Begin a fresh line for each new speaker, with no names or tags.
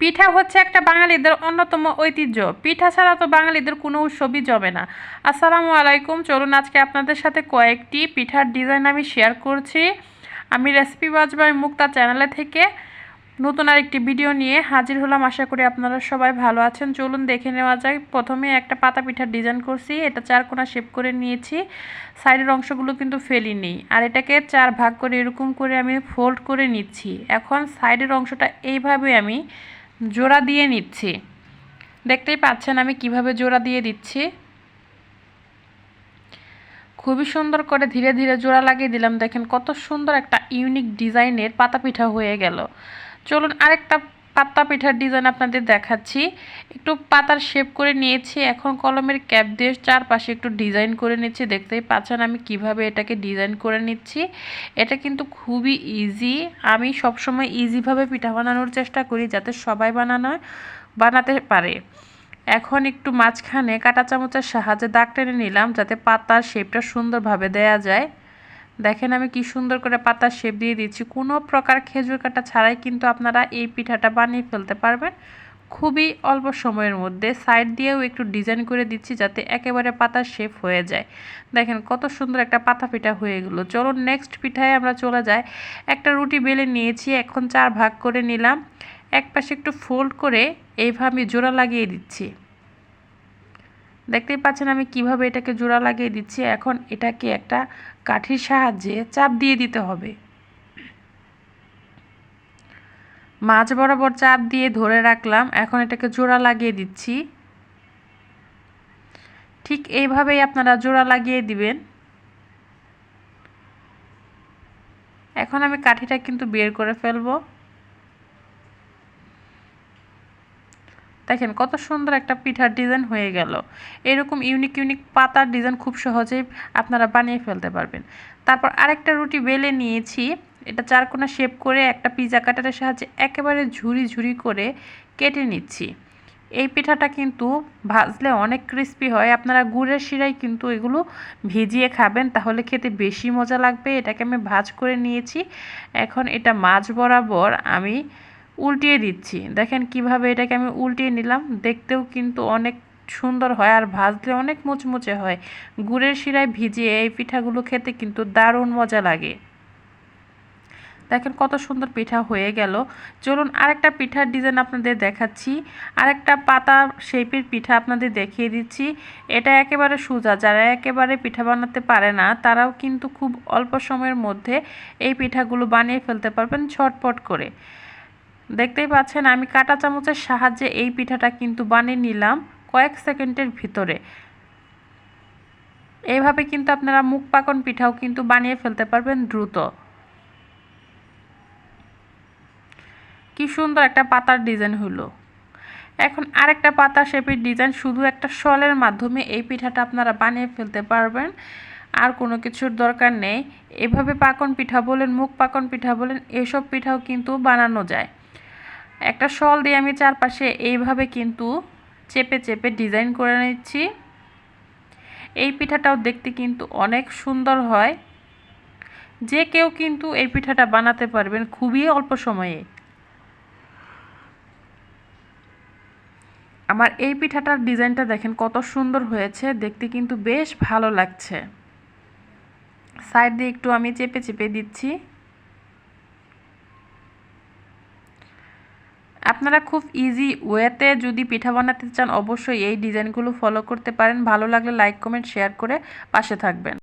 পিঠা হচ্ছে একটা বাঙালিদের অন্যতম ঐতিহ্য। পিঠা ছাড়া তো বাঙালিদের কোনো উৎসবই জমে না। আসসালামু আলাইকুম। চলুন আজকে আপনাদের সাথে কয়েকটি পিঠার ডিজাইন আমি শেয়ার করছি। আমি রেসিপি বাজবাই মুক্তা চ্যানেলে থেকে নতুন আরেকটি ভিডিও নিয়ে হাজির হলাম। আশা করি আপনারা সবাই ভালো আছেন। চলুন দেখে নেওয়া যায় প্রথমে একটা পাতা পিঠার ডিজাইন করছি। এটা চার কোনা শেপ করে নিয়েছি। সাইডের অংশগুলো কিন্তু ফেলিনি। আর এটাকে চার ভাগ করে এরকম করে আমি ফোল্ড করে নিচ্ছি। এখন সাইডের অংশটা এইভাবে আমি জোড়া দিয়ে নিচ্ছি। দেখতেই পাচ্ছেন আমি কীভাবে জোড়া দিয়ে দিচ্ছি। খুবই সুন্দর করে ধীরে ধীরে জোড়া লাগিয়ে দিলাম। দেখেন কত সুন্দর একটা ইউনিক ডিজাইনের পাতা পিঠা হয়ে গেল। চলুন আরেকটা পাতা পিঠার ডিজাইন আপনাদের দেখাচ্ছি। একটু পাতার শেপ করে নিয়েছি, এখন কলমের ক্যাপ দিয়ে চারপাশে একটু ডিজাইন করে নিচ্ছি। দেখতেই পাচ্ছেন আমি কীভাবে এটাকে ডিজাইন করে নিচ্ছি। এটা কিন্তু খুবই ইজি আমি সবসময় ইজিভাবে পিঠা বানানোর চেষ্টা করি, যাতে সবাই বানানো, বানাতে পারে। এখন একটু মাঝখানে কাটা চামচের সাহায্যে দাগ টেনে নিলাম, যাতে পাতার শেপটা সুন্দরভাবে দেয়া যায়। দেখেন আমি কি সুন্দর করে পাতার শেপ দিয়ে দিচ্ছি। কোনো প্রকার খেজুর কাটা ছাড়াই কিন্তু আপনারা এই পিঠাটা বানিয়ে ফেলতে পারবেন। খুবই অল্প সময়ের মধ্যে সাইড দিয়েও একটু ডিজাইন করে দিচ্ছি যাতে একেবারে পাতার শেপ হয়ে যায়। দেখেন কত সুন্দর একটা পাতা পিঠা হয়ে গেলো। চলো নেক্সট পিঠায় আমরা চলে যাই। একটা রুটি বেলে নিয়েছি, এখন চার ভাগ করে নিলাম। এক পাশে একটু ফোল্ড করে এইভাবে জোড়া লাগিয়ে দিচ্ছি। দেখতেই পাচ্ছেন আমি কীভাবে এটাকে জোড়া লাগিয়ে দিচ্ছি। এখন এটাকে একটা কাঠির সাহায্যে চাপ দিয়ে দিতে হবে। মাছ বরাবর চাপ দিয়ে ধরে রাখলাম, এখন এটাকে জোড়া লাগিয়ে দিচ্ছি। ঠিক এইভাবেই আপনারা জোড়া লাগিয়ে দিবেন। এখন আমি কাঠিটা কিন্তু বের করে ফেলব। দেখেন কত সুন্দর একটা পিঠার ডিজাইন হয়ে গেল। এরকম ইউনিক ইউনিক পাতার ডিজাইন খুব সহজেই আপনারা বানিয়ে ফেলতে পারবেন। তারপর আরেকটা রুটি বেলে নিয়েছি। এটা চারকোনা শেপ করে একটা পিজা কাটারের সাহায্যে একেবারে ঝুরি ঝুরি করে কেটে নিচ্ছি। এই পিঠাটা কিন্তু ভাজলে অনেক ক্রিস্পি হয়। আপনারা গুড়ের শিরায় কিন্তু এগুলো ভিজিয়ে খাবেন, তাহলে খেতে বেশি মজা লাগবে। এটাকে আমি ভাজ করে নিয়েছি। এখন এটা মাছ বরাবর আমি উল্টিয়ে দিচ্ছি। দেখেন কীভাবে এটাকে আমি উল্টিয়ে নিলাম। দেখতেও কিন্তু অনেক সুন্দর হয় আর ভাজলে অনেক মুচমুচে হয়। গুড়ের শিরায় ভিজিয়ে এই পিঠাগুলো খেতে কিন্তু দারুণ মজা লাগে। দেখেন কত সুন্দর পিঠা হয়ে গেল। চলুন আরেকটা পিঠার ডিজাইন আপনাদের দেখাচ্ছি। আরেকটা পাতা শেপের পিঠা আপনাদের দেখিয়ে দিচ্ছি। এটা একেবারে সোজা, যারা একেবারে পিঠা বানাতে পারে না, তারাও কিন্তু খুব অল্প সময়ের মধ্যে এই পিঠাগুলো বানিয়ে ফেলতে পারবেন ছটপট করে। দেখতেই পাচ্ছেন, আমি কাটা চামচের সাহায্যে এই পিঠাটা কিন্তু বানিয়ে নিলাম কয়েক সেকেন্ডের ভিতরে। এইভাবে কিন্তু আপনারা মুখ পাকন পিঠাও কিন্তু বানিয়ে ফেলতে পারবেন দ্রুত। কি সুন্দর একটা পাতার ডিজাইন হলো। এখন আরেকটা পাতা শেপের ডিজাইন, শুধু একটা শলের মাধ্যমে এই পিঠাটা আপনারা বানিয়ে ফেলতে পারবেন। আর কোনো কিছুর দরকার নেই। এভাবে পাকন পিঠা বলেন, মুখ পাকন পিঠা বলেন, এসব পিঠাও কিন্তু বানানো যায়। একটা শল দিয়ে আমি চারপাশে এইভাবে কিন্তু চেপে চেপে ডিজাইন করে নিচ্ছি। এই পিঠাটাও দেখতে কিন্তু অনেক সুন্দর হয়। যে কেউ কিন্তু এই পিঠাটা বানাতে পারবেন খুবই অল্প সময়ে। আমার এই পিঠাটার ডিজাইনটা দেখেন কত সুন্দর হয়েছে, দেখতে কিন্তু বেশ ভালো লাগছে। সাইড দিয়ে একটু আমি চেপে চেপে দিচ্ছি। আপনারা খুব ইজি ওয়েতে যদি পিঠা বানাতে চান, অবশ্যই এই ডিজাইনগুলো ফলো করতে পারেন। ভালো লাগলে লাইক কমেন্ট শেয়ার করে পাশে থাকবেন।